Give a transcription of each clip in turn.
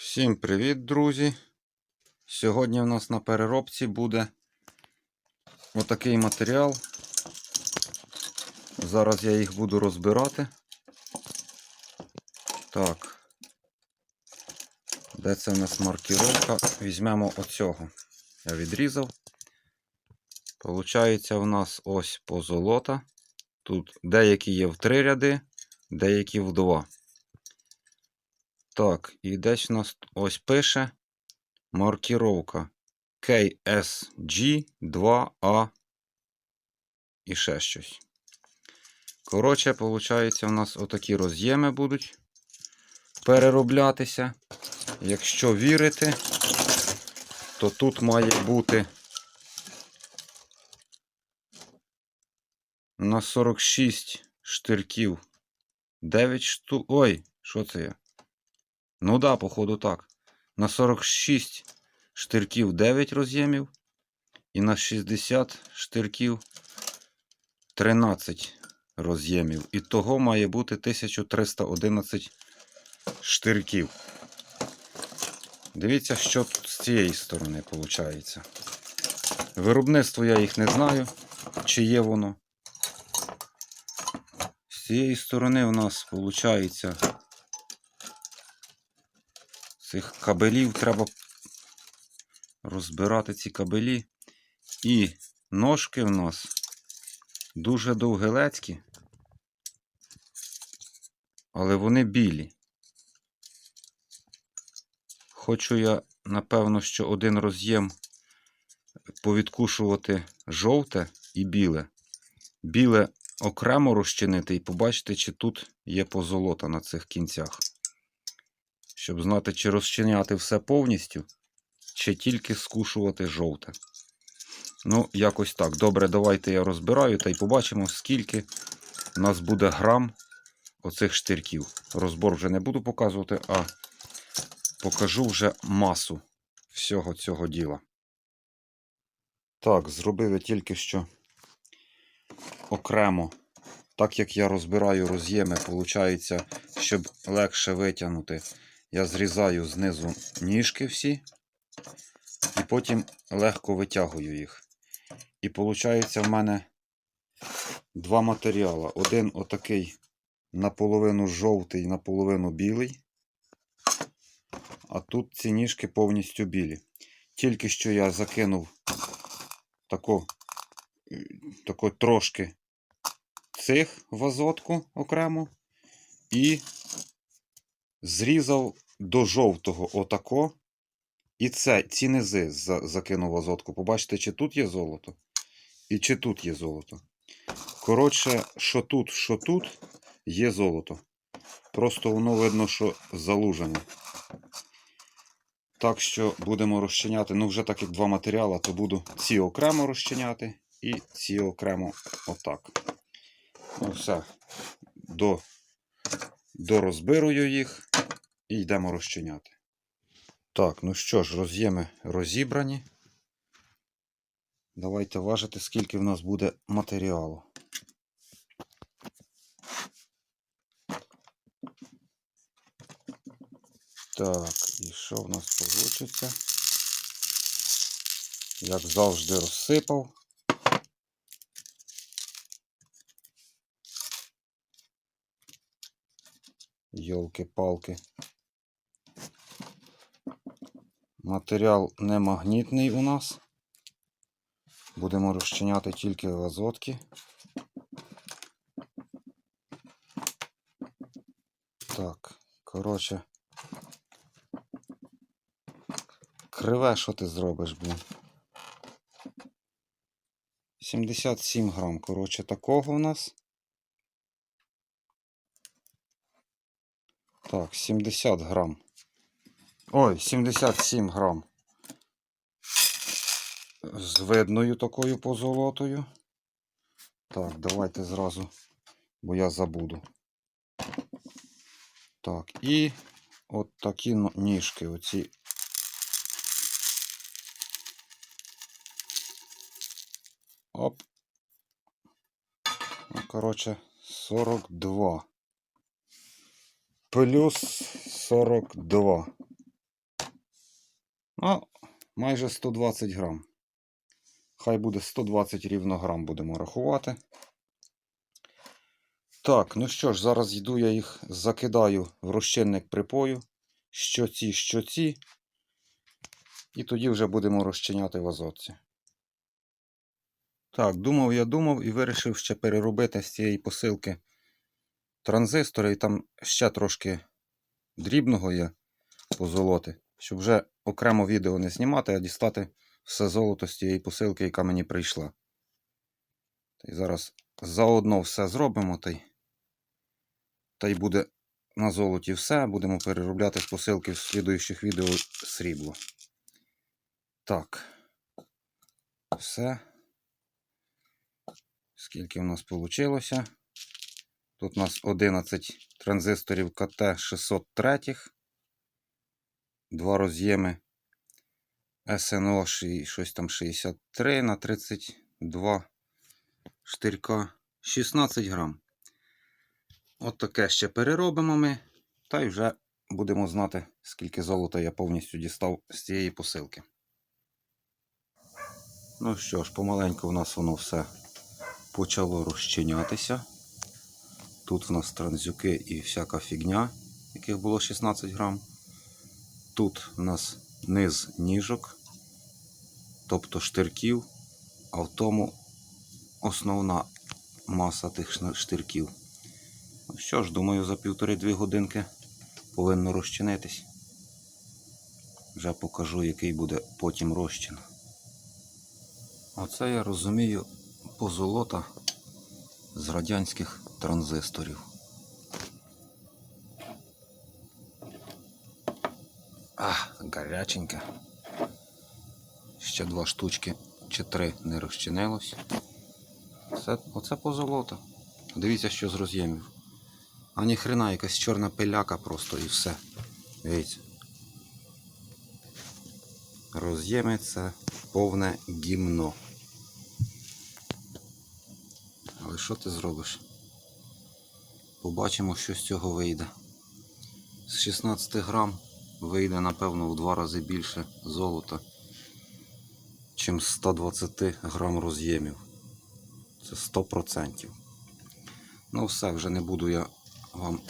Всім привіт, друзі! Сьогодні у нас на переробці буде отакий матеріал. Зараз я їх буду розбирати. Так. Де це у нас маркіровка? Візьмемо оцього. Я відрізав. Получається, у нас ось позолота. Тут деякі є в три ряди, деякі в два. Так, і десь у нас ось пише маркіровка KSG2A і ще щось. Коротше, виходить, у нас отакі роз'єми будуть перероблятися. Якщо вірити, то тут має бути на 46 штирків 9 штук. Ой, що це я? Ну да, походу так. На 46 штирків 9 роз'ємів. І на 60 штирків 13 роз'ємів. І того має бути 1311 штирків. Дивіться, що тут з цієї сторони виходить. Виробництво я їх не знаю, чи є воно. З цієї сторони у нас виходить цих кабелів треба розбирати ці кабелі. І ножки в нас дуже довгелецькі, але вони білі. Хочу я, напевно, що один роз'єм повідкушувати жовте і біле. Біле окремо розчинити і побачити, чи тут є позолота на цих кінцях щоб знати, чи розчиняти все повністю, чи тільки скушувати жовте. Ну, якось так. Добре, давайте я розбираю та й побачимо, скільки у нас буде грам оцих штирків. Розбор вже не буду показувати, а покажу вже масу всього цього діла. Так, зробив я тільки що окремо. Так як я розбираю роз'єми, виходить, щоб легше витягнути я зрізаю знизу ніжки всі, і потім легко витягую їх. І виходить, в мене два матеріали. Один отакий наполовину жовтий, наполовину білий. А тут ці ніжки повністю білі. Тільки що я закинув тако, тако трошки цих в азотку окремо і зрізав до жовтого отако. І це, ці низи закинув азотку. Побачите, чи тут є золото, і чи тут є золото. Коротше, що тут, що тут є золото. Просто воно видно, що залужене. Так що будемо розчиняти. Ну, вже так як два матеріали, то буду ці окремо розчиняти і ці окремо отак. Ну, все. До, Дорозбирую їх і йдемо розчиняти. Так, ну що ж, роз'єми розібрані. Давайте важити, скільки в нас буде матеріалу. Так, і що в нас вийде? Як завжди розсипав. Йолки-палки. Матеріал не магнітний у нас. Будемо розчиняти тільки в азотки. Так, коротше. Криве, що ти зробиш, блін? 77 грам, коротше, такого у нас. Так, 70 грам. Ой, 77 грам. З видною такою позолотою. Так, давайте зразу, бо я забуду. Так, і от такі ніжки, оці. Оп. Ну, коротше, 42 плюс 42. Ну, майже 120 грам. Хай буде 120 рівно грам будемо рахувати. Так, ну що ж, зараз йду я їх закидаю в розчинник припою. Що ці, що ці. І тоді вже будемо розчиняти в азотці. Так, думав, я думав і вирішив ще переробити з цієї посилки транзистори, і там ще трошки дрібного є позолоти, щоб вже окремо відео не знімати, а дістати все золото з тієї посилки, яка мені прийшла. Та й зараз заодно все зробимо, та й, та й буде на золоті все. Будемо переробляти з посилки в слідуючих відео срібло. Так. Все. Скільки в нас вийшло? Тут у нас 11 транзисторів КТ 603. Два роз'єми СНО щось там 63 на 32 штирка 16 грам. От таке ще переробимо ми. Та й вже будемо знати, скільки золота я повністю дістав з цієї посилки. Ну що ж, помаленьку в нас воно все почало розчинятися. Тут в нас транзюки і всяка фігня, яких було 16 грам. Тут в нас низ ніжок, тобто штирків, а в тому основна маса тих штирків. Ну що ж, думаю, за півтори-дві годинки повинно розчинитись. Вже покажу, який буде потім розчин. Оце я розумію позолота з радянських транзисторів. А, гаряченьке. Ще два штучки чи три не розчинилось. Це, оце позолота. Дивіться, що з роз'ємів. А ні хрена, якась чорна пиляка просто і все. Дивіться. Роз'єми це повне гімно. Але що ти зробиш? Побачимо, що з цього вийде. З 16 грам вийде, напевно, в два рази більше золота, чим 120 грам роз'ємів. Це 100%. Ну, все, вже не буду я вам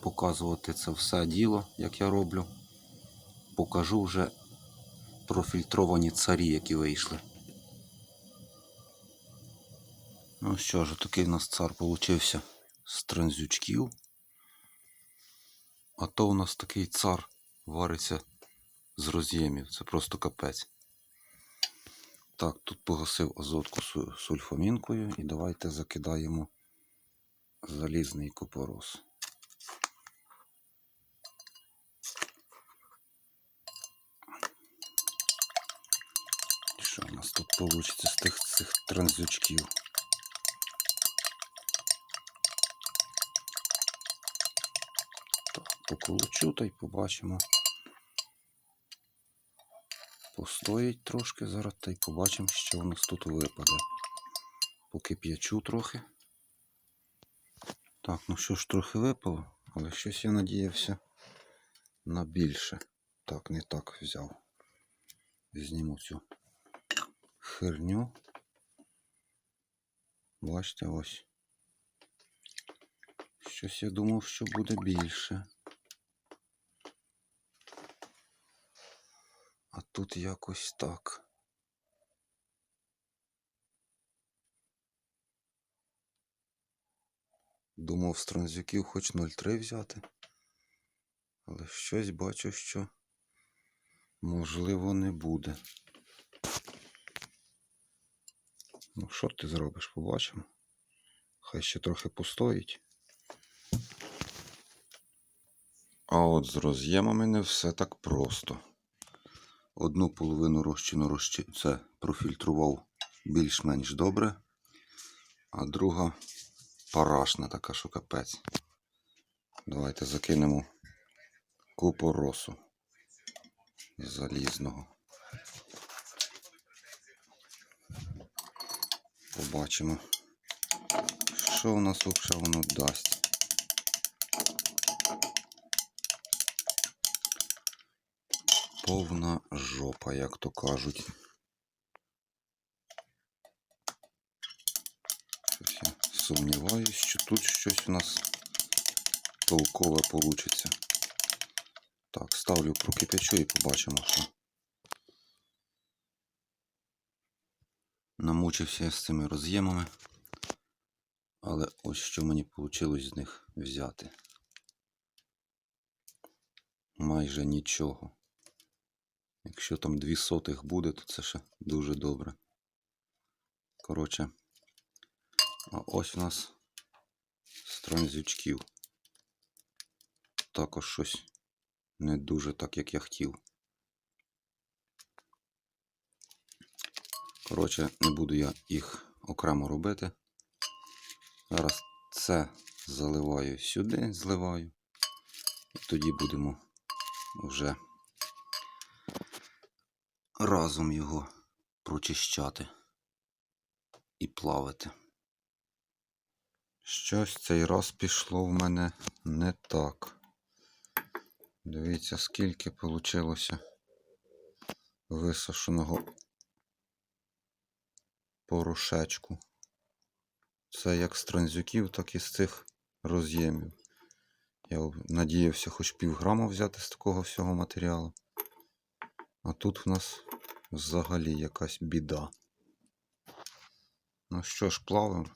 показувати це все діло, як я роблю. Покажу вже профільтровані царі, які вийшли. Ну що ж, такий у нас цар получився з транзючків. А то у нас такий цар вариться з роз'ємів. Це просто капець. Так, тут погасив азотку су- сульфамінкою і давайте закидаємо залізний купорос. Що у нас тут вийде з тих цих транзючків? Так, та й побачимо. Постоїть трошки зараз та й побачимо, що у нас тут випаде. Покип'ячу трохи. Так, ну що ж, трохи випало, але щось я надіявся на більше. Так, не так взяв. Зніму цю херню. Бачите, ось. Щось я думав, що буде більше. А тут якось так. Думав з хоч 0,3 взяти. Але щось бачу, що можливо не буде. Ну, що ти зробиш, побачимо. Хай ще трохи постоїть. А от з роз'ємами не все так просто. Одну половину розчину розчи... це профільтрував більш-менш добре, а друга парашна така, що капець. Давайте закинемо купу росу залізного. Побачимо, що у нас взагалі воно дасть. Повна жопа, як то кажуть. Щось я сумніваюсь, що тут щось у нас толкове получиться. Так, ставлю прокипячу і побачимо, що. Намучився я з цими роз'ємами. Але ось що мені вийшло з них взяти. Майже нічого. Якщо там дві сотих буде, то це ще дуже добре. Коротше, а ось у нас странзючків. Також щось не дуже так, як я хотів. Коротше, не буду я їх окремо робити. Зараз це заливаю сюди, зливаю. І тоді будемо вже разом його прочищати і плавити. Щось цей раз пішло в мене не так. Дивіться, скільки вийшло висушеного порошечку. Це як з транзюків, так і з цих роз'ємів. Я надіявся хоч півграма взяти з такого всього матеріалу. А тут в нас взагалі якась біда. Ну що ж, плавимо.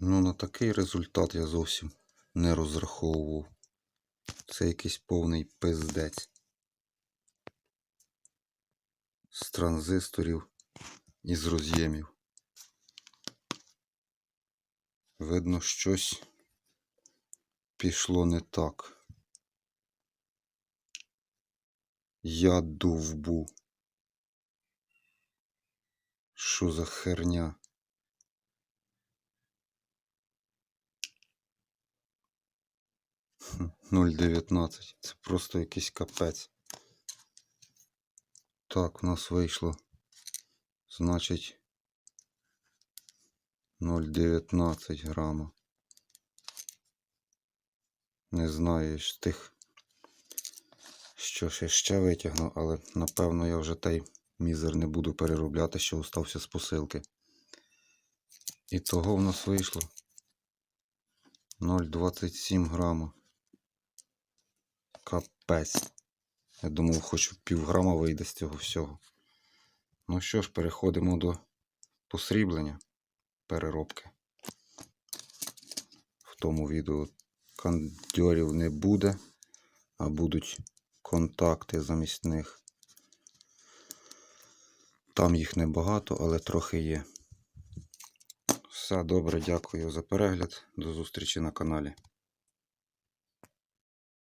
Ну, на такий результат я зовсім не розраховував. Це якийсь повний пиздець. З транзисторів і з роз'ємів. Видно, щось пішло не так. Я довбу. Що за херня? Хм, 0,19. Це просто якийсь капець. Так, у нас вийшло. Значить 0,19 грама. Не знаю з тих, що ще ще витягну, але напевно я вже той мізер не буду переробляти, що остався з посилки. І того в нас вийшло 0,27 грама. Капець. Я думав, хоч півграма вийде з цього всього. Ну що ж, переходимо до посріблення переробки. В тому відео кондьорів не буде, а будуть контакти замість них. Там їх небагато, але трохи є. Все добре, дякую за перегляд. До зустрічі на каналі.